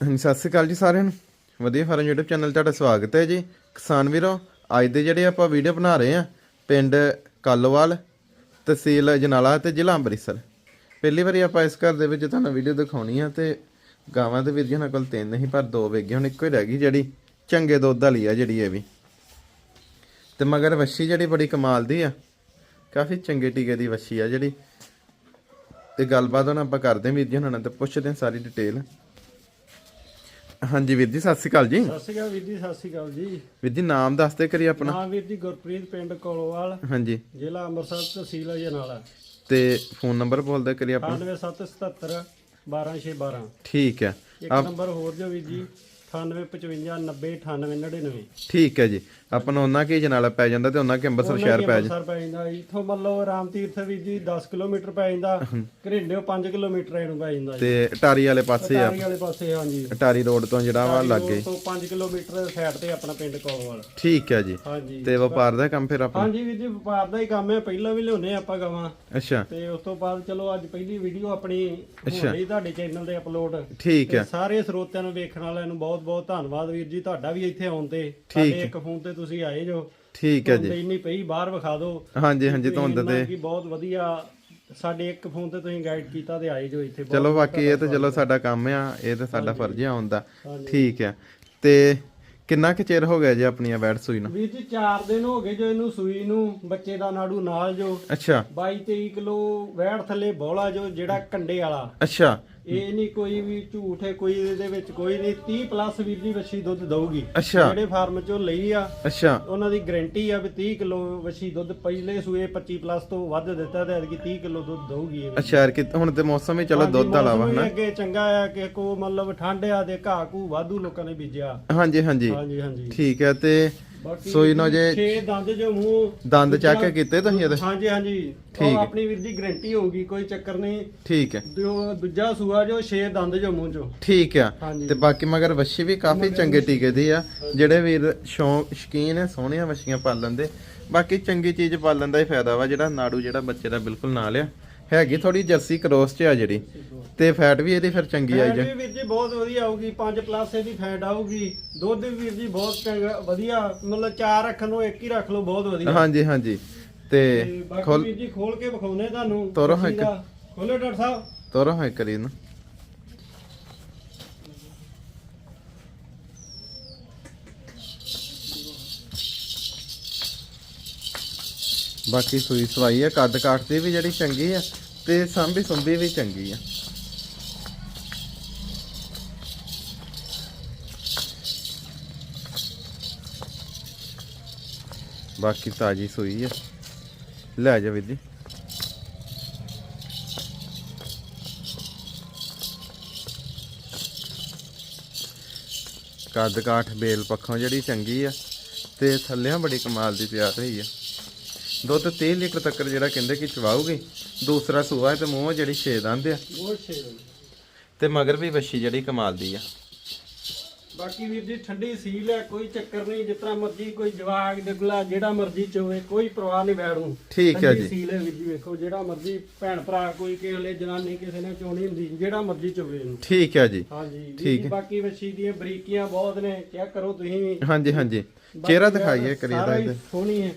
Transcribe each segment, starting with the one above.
ਹਾਂਜੀ, ਸਤਿ ਸ੍ਰੀ ਅਕਾਲ ਜੀ ਸਾਰਿਆਂ ਨੂੰ। ਵਧੀਆ ਫਾਰਮ YouTube ਚੈਨਲ ਤੁਹਾਡਾ ਸਵਾਗਤ ਹੈ ਜੀ। ਕਿਸਾਨ ਵੀਰੋ ਅੱਜ ਦੇ ਜਿਹੜੇ ਆਪਾਂ ਵੀਡੀਓ ਬਣਾ ਰਹੇ ਆ ਪਿੰਡ ਕਾਲੋਵਾਲ ਤਹਿਸੀਲ ਅਜਨਾਲਾ ਤੇ ਜ਼ਿਲ੍ਹਾ ਅੰਮ੍ਰਿਤਸਰ। ਪਹਿਲੀ ਵਾਰੀ ਆਪਾਂ ਇਸ ਘਰ ਦੇ ਵਿੱਚ ਤੁਹਾਨੂੰ ਵੀਡੀਓ ਦਿਖਾਉਣੀ ਆ ਤੇ ਗਾਵਾਂ ਦੇ ਵੀਰ ਜੀ ਉਹਨਾਂ ਕੋਲ ਤਿੰਨ ਨਹੀਂ ਪਰ ਦੋ ਵੇਗੇ ਹੁਣ ਇੱਕੋ ਹੀ ਰਹਿ ਗਈ ਜਿਹੜੀ ਚੰਗੇ ਦੁੱਧ ਵਾਲੀ ਆ ਜਿਹੜੀ ਇਹ ਵੀ। ਤੇ ਮਗਰ ਵੱਛੀ ਜਿਹੜੀ ਬੜੀ ਕਮਾਲ ਦੀ ਆ ਕਾਫੀ ਚੰਗੇ ਟੀਕੇ ਦੀ ਵੱਛੀ ਆ ਜਿਹੜੀ। ਤੇ ਗੱਲਬਾਤ ਹੁਣ ਆਪਾਂ ਕਰਦੇ ਹਾਂ ਵੀਰ ਜੀ ਉਹਨਾਂ ਨਾਲ ਤੇ ਪੁੱਛਦੇ ਹਾਂ ਸਾਰੀ ਡਿਟੇਲ ਹਾਂਜੀ ਵੀਰ ਜੀ ਸਤਿ ਸ਼੍ਰੀ ਅਕਾਲ ਜੀ। ਸਤਿ ਸ਼੍ਰੀ ਅਕਾਲ ਵੀਰ ਜੀ ਸਤਿ ਸ਼੍ਰੀ ਅਕਾਲ ਜੀ। ਵੀਰ ਜੀ ਨਾਮ ਦੱਸਦੇ ਕਰੀ ਆਪਣਾ। ਨਾਮ ਵੀਰ ਜੀ ਗੁਰਪ੍ਰੀਤ ਪਿੰਡ ਕੋਲੋਵਾਲ ਹਾਂਜੀ। ਜ਼ਿਲ੍ਹਾ ਅੰਮ੍ਰਿਤਸਰ ਤਹਿਸੀਲ ਅਜਨਾਲਾ। ਤੇ ਫੋਨ ਨੰਬਰ ਬੋਲਦੇ ਕਰੀ ਆਪਣਾ। 9777 12612 ਠੀਕ ਹੈ। ਇੱਕ ਨੰਬਰ ਹੋਰ ਜੋ ਵੀਰ ਜੀ 9855909899 ਠੀਕ ਹੈ ਜੀ। ਆਪਾਂ ਨੂੰ ਉਹਨਾਂ ਕੀ ਜਨਾਲਾ ਪੈ ਜਾਂਦਾ ਤੇ ਉਹਨਾਂ ਕੇ ਅੰਮ੍ਰਿਤਸਰ ਸ਼ਹਿਰ ਪੈ ਜਾ ਅੰਮ੍ਰਿਤਸਰ ਪੈ ਜਾਂਦਾ ਇਥੋਂ ਮੰਨ ਲਓ ਰਾਮ ਤੀਰਥ ਵੀਰ ਜੀ 10 ਕਿਲੋਮੀਟਰ ਪੈ ਜਾਂਦਾ। ਘਰਿੰਡਿਓ 5 ਕਿਲੋਮੀਟਰ ਇਹਨੂੰ ਪੈ ਜਾਂਦਾ ਜੀ। ਤੇ ਟਾਰੀ ਵਾਲੇ ਪਾਸੇ ਆ। ਤਾਰੀ ਵਾਲੇ ਪਾਸੇ ਹਾਂਜੀ। ਟਾਰੀ ਰੋਡ ਤੋਂ ਜਿਹੜਾ ਵਾ ਲੱਗੇ। ਤੋਂ 5 ਕਿਲੋਮੀਟਰ ਸਾਈਡ ਤੇ ਆਪਣਾ ਪਿੰਡ ਕੋਲੋਵਾਲ ਠੀਕ ਹੈ ਜੀ। ਹਾਂਜੀ। ਤੇ ਵਪਾਰ ਦਾ ਕੰਮ ਫਿਰ ਆਪਾਂ ਹਾਂਜੀ ਵੀਰ ਜੀ ਵਪਾਰ ਦਾ ਹੀ ਕੰਮ ਹੈ। ਪਹਿਲਾਂ ਵੀ ਲਿਆਉਨੇ ਆਪਾਂ ਗਾਵਾਂ। ਅੱਛਾ। ਤੇ ਉਸ ਤੋਂ ਬਾਅਦ ਚਲੋ ਅੱਜ ਪਹਿਲੀ ਵੀਡੀਓ ਆਪਣੀ ਹੋਣੀ ਤੁਹਾਡੇ ਚੈਨਲ ਤੇ ਅਪਲੋਡ ਠੀਕ ਹੈ। ਸਾਰੇ ਸਰੋਤਿਆਂ ਨੂੰ ਵੇਖਣ ਵਾਲਿਆਂ ਨੂੰ ਬਹੁਤ ਬਹੁਤ ਧੰਨਵਾਦ ਵੀਰ ਜੀ। ਤੁਹਾਡਾ ਵੀ ਇੱਥੇ ਆਉਣ ਤੇ। ਸਾਡੇ ਇੱਕ ਫੋਨ ਤੇ ਤੁਸੀਂ ਆਏ ਜੋ ਠੀਕ ਹੈ ਜੀ। ਇੰਨੀ ਪਈ ਬਾਹਰ ਵਿਖਾ ਦਿਓ। ਹਾਂਜੀ ਹਾਂਜੀ ਧੁੰਦ ਤੇ। ਕੀ ਬਹੁਤ ਵਧੀਆ ਸਾਡੇ ਇੱਕ ਫੋਨ ਤੇ ਤੁਸੀਂ ਗਾਈਡ ਕੀਤਾ ਤੇ ਆਏ ਜੋ ਇੱਥੇ। ਚਲੋ ਬਾਕੀ ਇਹ ਤਾਂ ਚਲੋ ਸਾਡਾ ਕੰਮ ਆ ਇਹ ਤਾਂ ਸਾਡਾ ਫਰਜ਼ ਆ ਆਉਣ ਦਾ। ਠੀਕ ਹੈ। ਤੇ ਕਿੰਨਾ ਕੁ ਚਿਰ ਹੋ ਗਿਆ ਜੀ ਆਪਣੀਆਂ ਵੈਟ ਸੂਈ ਨੂੰ? ਵੀਰ ਜੀ 4 ਦਿਨ ਹੋ ਗਏ ਜੋ ਇਹਨੂੰ ਸੂਈ ਨੂੰ ਬੱਚੇ ਦਾ ਨਾੜੂ ਨਾਲ ਜੋ। ਅੱਛਾ। 22 23 ਕਿਲੋ ਵੈੜ ਥੱਲੇ ਬੋਲਾ ਜੋ ਜਿਹੜਾ ਕੰਡੇ ਵਾਲਾ। ਅੱਛਾ। ਇਹ ਨਹੀਂ ਕੋਈ ਵੀ ਝੂਠ ਹੈ ਕੋਈ ਇਹਦੇ ਵਿੱਚ ਕੋਈ ਨਹੀਂ। 30 ਪਲੱਸ ਵੀਰ ਦੀ ਵੱਛੀ ਦੁੱਧ ਦਊਗੀ। ਅੱਛਾ। ਜਿਹੜੇ ਫਾਰਮ ਚੋਂ ਲਈ ਆ ਅੱਛਾ। ਉਹਨਾਂ ਦੀ ਗਾਰੰਟੀ ਆ ਵੀ 30 ਕਿਲੋ ਵੱਛੀ ਦੁੱਧ ਪਹਿਲੇ ਸੂਏ 25 ਪਲੱਸ ਤੋਂ ਵੱਧ ਦਿੱਤਾ ਤੇ ਐਤਕੀ 30 ਕਿਲੋ ਦੁੱਧ ਦਊਗੀ ਇਹ ਅੱਛਾ ਯਾਰ ਕਿ ਹੁਣ ਤੇ ਮੌਸਮ ਹੀ ਚਲੋ ਦੁੱਧ ਵਾਲਾ ਵਾ ਮੌਸਮ ਵੀ ਹਨਾ? ਅੱਗੇ ਚੰਗਾ ਆ ਕਿ ਕੋ ਮਤਲਬ ਠੰਡ ਆ ਦੇ ਘਾਹ ਘੂ ਵਾਧੂ ਲੋਕਾਂ ਨੇ ਬੀਜਿਆ। ਹਾਂਜੀ ਹਾਂਜੀ। ਹਾਂਜੀ ਹਾਂਜੀ। ਠੀਕ ਹੈ ਤੇ ਬਾਕੀ ਸੂਈ ਨੂੰ ਜੇ ਛੇ ਦੰਦ ਜੋ ਮੂੰਹ ਦੰਦ ਚੱਕ ਕੇ ਕੀਤੇ ਤੁਸੀਂ ਇਹਦੇ? ਹਾਂਜੀ ਹਾਂਜੀ। ਠੀਕ ਉਹ ਹੈ। ਆਪਣੀ ਵੀਰ ਦੀ ਗਾਰੰਟੀ ਹੋਊਗੀ ਕੋਈ ਚੱਕਰ ਨਹੀਂ। ਠੀਕ ਹੈ। ਜੋ ਦੂਜਾ ਸੂਆ ਜੋ ਛੇ ਦੰਦ ਜੋ ਮੂੰਹ ਚੋਂ। ਠੀਕ ਆ ਹਾਂਜੀ। ਤੇ ਬਾਕੀ ਮਗਰ ਵੱਛੀ ਵੀ ਕਾਫੀ ਚੰਗੇ ਟੀਕੇ ਦੀ ਆ। ਜਿਹੜੇ ਵੀਰ ਸ਼ੌਂਕ ਸ਼ਕੀਨ ਹੈ ਸੋਹਣੀਆਂ ਵੱਛੀਆਂ ਪਾਲਣ ਦੇ। ਬਾਕੀ ਚੰਗੀ ਚੀਜ਼ ਪਾਲਣ ਦਾ ਹੀ ਫਾਇਦਾ ਵਾ ਜਿਹੜਾ ਨਾੜੂ ਜਿਹੜਾ ਬੱਚੇ ਦਾ ਬਿਲਕੁਲ ਨਾਲ ਆ। ਹੈਗੀ ਥੋੜੀ ਜਰਸੀ ਕ੍ਰੋਸ ਚ ਆ ਜਿਹੜੀ। ਤੇ ਫੈਟ ਵੀ ਇਹਦੀ ਫਿਰ ਚੰਗੀ ਆਈ ਫੈਟ ਜਾ। ਵੀ ਵੀਰ ਜੀ ਬਹੁਤ ਵਧੀਆ ਆਊਗੀ 5 ਪਲੱਸ ਇਹਦੀ ਫੈਟ ਆਊਗੀ। ਦੁੱਧ ਵੀ ਵੀਰ ਜੀ ਬਹੁਤ ਚੰਗਾ ਵਧੀਆ ਮਤਲਬ ਚਾਰ ਰੱਖਣ ਨੂੰ ਇੱਕ ਹੀ ਰੱਖ ਲਓ ਬਹੁਤ ਵਧੀਆ। ਹਾਂਜੀ ਹਾਂਜੀ। ਤੇ ਤੇ ਬਾਕੀ ਖੋਲ ਵੀਰ ਜੀ ਖੋਲ ਕੇ ਵਿਖਾਉਨੇ ਤੁਹਾਨੂੰ। ਤੋਰੋ ਵੱਛੀ ਇੱਕ। ਦਾ। ਖੋਲੋ ਡਾਕਟਰ ਸਾਹਿਬ। ਤੋਰੋ ਹੈ ਕਰੀ ਨੂੰ ਬਾਕੀ ਸੂਈ ਸਵਾਈ ਆ, ਕੱਦ ਕਾਠ ਦੀ ਵੀ ਜਿਹੜੀ ਚੰਗੀ ਆ ਤੇ ਸਾਂਭੀ ਸੁੰਭੀ ਵੀ ਚੰਗੀ ਆ। ਬਾਕੀ ਤਾਜੀ ਸੂਈ ਆ। ਲੈ ਜਾ ਵੀਰ ਜੀ। ਕੱਦ ਕਾਠ ਬੇਲ ਪੱਖੋਂ ਜਿਹੜੀ ਚੰਗੀ ਆ ਤੇ ਥੱਲਿਆਂ ਬੜੀ ਕਮਾਲ ਦੀ ਤਿਆਰ ਹੋਈ ਆ। ਦੁੱਧ 30 ਲੀਟਰ ਤੱਕ ਜਿਹੜਾ ਕਹਿੰਦੇ ਕਿ ਚਵਾਉਗੀ ਦੂਸਰਾ ਸੂਆ ਹੈ ਤੇ ਮੂੰਹ ਜਿਹੜੀ ਛੇ ਦੰਦ ਆ। ਛੇ ਤੇ ਮਗਰ ਵੀ ਵੱਛੀ ਜਿਹੜੀ ਕਮਾਲ ਦੀ ਆ। ਬਾਕੀ ਵੀਰ ਜੀ ਠੰਡੀ ਸੀਲ ਹੈ ਕੋਈ ਚੱਕਰ ਨਹੀਂ ਤਰ੍ਹਾਂ ਮਰਜ਼ੀ ਕੋਈ ਜਵਾਗ ਡਗਲਾ ਜਿਹੜਾ ਮਰਜ਼ੀ ਚੋਵੇ ਕੋਈ ਪਰਵਾਹ ਨਹੀਂ ਨੂੰ। ਠੀਕ ਹੈ ਠੰਡੀ ਜੀ। ਸੀਲ ਹੈ ਵੀਰ ਜੀ ਵੇਖੋ ਜਿਹੜਾ ਮਰਜ਼ੀ ਭੈਣ ਭਰਾ ਕੋਈ ਕਿਸੇ ਜਨਾਨੀ ਕਿਸੇ ਨੇ ਚੋਣੀ ਹੁੰਦੀ ਜਿਹੜਾ ਮਰਜ਼ੀ ਚੋਵੇ ਇਹਨੂੰ। ਠੀਕ ਹੈ ਜੀ। ਹਾਂਜੀ ਵੀਰ ਠੀਕ ਜੀ, ਬਾਕੀ ਵੱਛੀ ਦੀਆਂ ਬਰੀਕੀਆਂ ਬਹੁਤ ਨੇ ਚੈੱਕ ਕਰੋ ਤੁਸੀਂ ਵੀ। ਹਾਂਜੀ ਹਾਂਜੀ। ਚਿਹਰਾ ਬਾਕੀ ਦਿਖਾਈਏ ਕਰੀਏ ਸਾਰਾ ਦਾ ਹੀ ਇਹਦੇ। ਸੋਹਣੀ ਹੈ।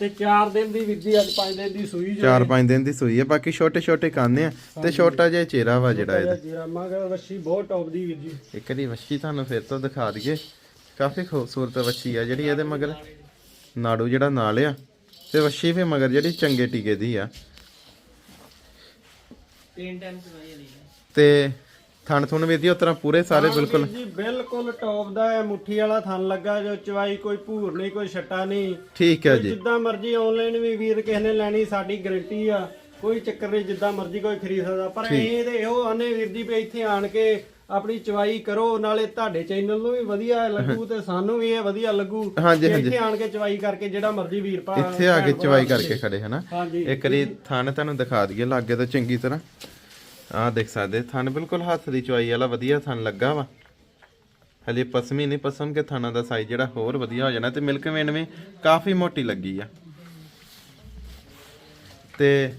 ਤੇ 4 ਦਿਨ ਦੀ ਜੀ ਅੱਜ 5 ਦਿਨ ਦੀ ਸੂਈ ਜੋ ਚਾਰ ਪੰਜ ਦਿਨ ਦੀ ਸੂਈ ਹੈ ਬਾਕੀ ਛੋਟੇ ਛੋਟੇ ਕੰਨ ਆ ਤੇ ਛੋਟਾ ਜਿਹਾ ਚਿਹਰਾ ਵਾ ਜਿਹੜਾ ਇਹਦਾ। ਜੀਰਾ ਮਗਰ ਵੱਛੀ ਬਹੁਤ ਟੌਪ ਦੀ ਵੀਰ ਜੀ ਇੱਕ ਵਾਰੀ ਵੱਛੀ ਤੁਹਾਨੂੰ ਫਿਰ ਤੋਂ ਦਿਖਾ ਦਈਏ। ਕਾਫੀ ਖੂਬਸੂਰਤ ਵੱਛੀ ਆ ਜਿਹੜੀ ਇਹਦੇ ਮਗਰ ਨਾੜੂ ਜਿਹੜਾ ਨਾਲ ਆ ਤੇ ਵੱਛੀ ਵੀ ਮਗਰ ਜਿਹੜੀ ਚੰਗੇ ਟੀਕੇ ਦੀ ਆ। ਤਿੰਨ ਟਾਈਮ ਚਵਾਈ ਵਾਲੀ ਤੇ ਥਣ ਥੁਣ ਵੀ ਦੀ ਉਤਰਾ ਪੂਰੇ ਸਾਰੇ ਬਿਲਕੁਲ। ਜੀ ਬਿਲਕੁਲ ਟੌਪ ਦਾ ਹੈ ਮੁੱਠੀ ਵਾਲਾ ਥਣ ਲੱਗਾ ਜੋ ਚਵਾਈ ਕੋਈ ਭੂਰ ਨਹੀਂ ਕੋਈ ਛੱਟਾ ਨਹੀਂ। ਠੀਕ ਹੈ ਜੀ। ਜਿੱਦਾਂ ਮਰਜ਼ੀ ਆਨਲਾਈਨ ਵੀ ਵੀਰ ਕਿਸੇ ਨੇ ਲੈਣੀ ਸਾਡੀ ਗਾਰੰਟੀ ਆ। ਕੋਈ ਚੱਕਰ ਨਹੀਂ ਜਿੱਦਾਂ ਮਰਜ਼ੀ ਕੋਈ ਖਰੀਦ ਸਕਦਾ। ਪਰ ਇਹ ਤੇ ਇਹੋ ਆਨੇ ਵੀਰ ਜੀ ਵੀ ਇੱਥੇ ਆਣ ਕੇ ਆਪਣੀ ਚਵਾਈ ਕਰੋ ਨਾਲੇ ਤੁਹਾਡੇ ਚੈਨਲ ਨੂੰ ਵੀ ਵਧੀਆ ਲੱਗੂ ਤੇ ਸਾਨੂੰ ਵੀ ਇਹ ਵਧੀਆ ਲੱਗੂ ਹਾਂਜੀ, ਕਿ ਹਾਂਜੀ। ਇੱਥੇ ਆਣ ਕੇ ਚਵਾਈ ਕਰਕੇ ਜਿਹੜਾ ਮਰਜ਼ੀ ਵੀਰ ਭਾ ਇੱਥੇ ਆ ਕੇ ਚਵਾਈ ਕਰਕੇ ਖੜੇ ਹਨਾ? ਇੱਕ ਵਾਰੀ ਥਣ ਤੁਹਾਨੂੰ ਦਿਖਾ ਦਈਏ ਲਾਗੇ ਤੋਂ ਚੰਗੀ ਤਰ੍ਹਾਂ। ਆਹ ਦੇਖ ਸਕਦੇ ਥਣ ਬਿਲਕੁਲ ਹੱਥ ਦੀ ਚਵਾਈ ਵਾਲਾ ਵਧੀਆ ਥਣ ਲੱਗਾ ਵਾ। ਹਲੇ ਪਸਮੀ ਨਹੀਂ ਪਸਮ ਕੇ ਥਾਣਾ ਦਾ ਸਾਈਜ਼ ਜਿਹੜਾ ਹੋਰ ਵਧੀਆ ਹੋ ਜਾਣਾ ਤੇ ਮਿਲਕ ਵੇਨ ਵੀ ਕਾਫੀ ਮੋਟੀ ਲੱਗੀ ਆ। ਤੇ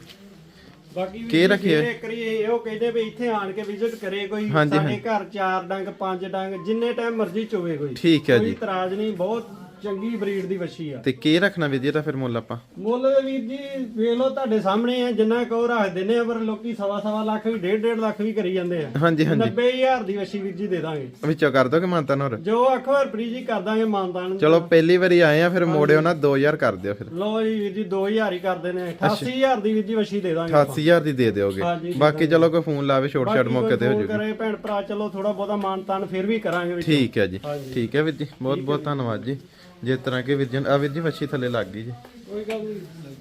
ਬਾਕੀ ਕੀ ਰੱਖਿਆ? ਇੱਕ ਵਾਰੀ ਇਹ ਉਹ ਕਹਿੰਦੇ ਵੀ ਇੱਥੇ ਆਣ ਕੇ ਵਿਜ਼ਿਟ ਕਰੇ ਕੋਈ ਸਾਡੇ ਘਰ ਚਾਰ ਡੰਗ ਪੰਜ ਡੰਗ ਜਿੰਨੇ ਟਾਈਮ ਮਰਜ਼ੀ ਚੋਵੇ ਕੋਈ। ਠੀਕ ਹੈ ਕੋਈ ਜੀ। ਇਤਰਾਜ਼ ਨਹੀਂ ਬਹੁਤ ਚੰਗੀ ਬਰੀਡ ਦੀ ਵੱਛੀ ਆ। ਤੇ ਕੀ ਰੱਖਣਾ ਵੀਰ ਜੀ ਇਹਦਾ ਫਿਰ ਮੁੱਲ ਆਪਾਂ। ਮੁੱਲ ਵੀਰ ਜੀ ਵੇਖ ਲਓ ਤੁਹਾਡੇ ਸਾਹਮਣੇ ਆ ਜਿੰਨਾ ਕੋ ਰੱਖ ਦਿੰਨੇ ਆ ਪਰ ਲੋਕੀ ਸਵਾ ਸਵਾ ਲੱਖ ਵੀ ਡੇਢ ਡੇਢ ਲੱਖ ਵੀ ਕਰੀ ਜਾਂਦੇ ਆ। ਹਾਂਜੀ ਹਾਂਜੀ। 90000 ਦੀ ਵੱਛੀ ਵੀਰ ਜੀ ਦੇ ਦਾਂਗੇ। ਵਿੱਚੋਂ ਕਰ ਦੋਗੇ ਮਾਨਤਾਨ ਹੋਰ? ਜੋ ਆਖੋ ਹਰਪ੍ਰੀਤ ਜੀ ਕਰ ਦਾਂਗੇ ਮਾਨਦਾਨ ਚਲੋ ਪਹਿਲੀ ਵਾਰੀ ਆਏ ਆ ਫਿਰ ਮੋੜਿਓ ਨਾ 2000 ਕਰ ਦਿਓ ਫਿਰ। ਲੋ ਜੀ ਵੀਰ ਜੀ 2000 ਹੀ ਕਰਦੇ ਨੇ। 88000 ਦੀ ਵੀਰ ਜੀ ਵੱਛੀ ਦੇ ਦਾਂਗੇ 88000 ਦੀ ਦੇ ਦਿਓਗੇ। ਬਾਕੀ ਚਲੋ ਕੋਈ ਫੋਨ ਲਾਵੇ ਛੋਟ ਛੋਟ ਬਾਕੀ ਮੌਕੇ ਤੇ ਹੋ ਜੂਗੀ। ਕਰੇ ਭੈਣ ਭਰਾ ਚਲੋ ਥੋੜਾ ਬਹੁਤਾ ਮਾਨਤਾਨ ਫਿਰ ਵੀ ਕਰਾਂਗੇ ਠੀਕ ਹੈ ਜੀ। ਠੀਕ ਹੈ ਵੀਰ ਜੀ। ਬਹੁਤ ਬਹੁਤ ਧੰਨਵਾਦ ਜੀ। ਜਿਸ ਤਰ੍ਹਾਂ ਕਿ ਵੀਰ ਜੀ ਆ ਵੀਰ ਜੀ ਮੱਛੀ ਥੱਲੇ ਲੱਗ ਗਈ ਜੀ। ਕੋਈ ਗੱਲ ਨਹੀਂ।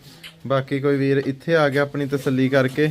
ਬਾਕੀ ਕੋਈ ਵੀਰ ਇੱਥੇ ਆ ਗਿਆ ਆਪਣੀ ਤਸੱਲੀ ਕਰਕੇ।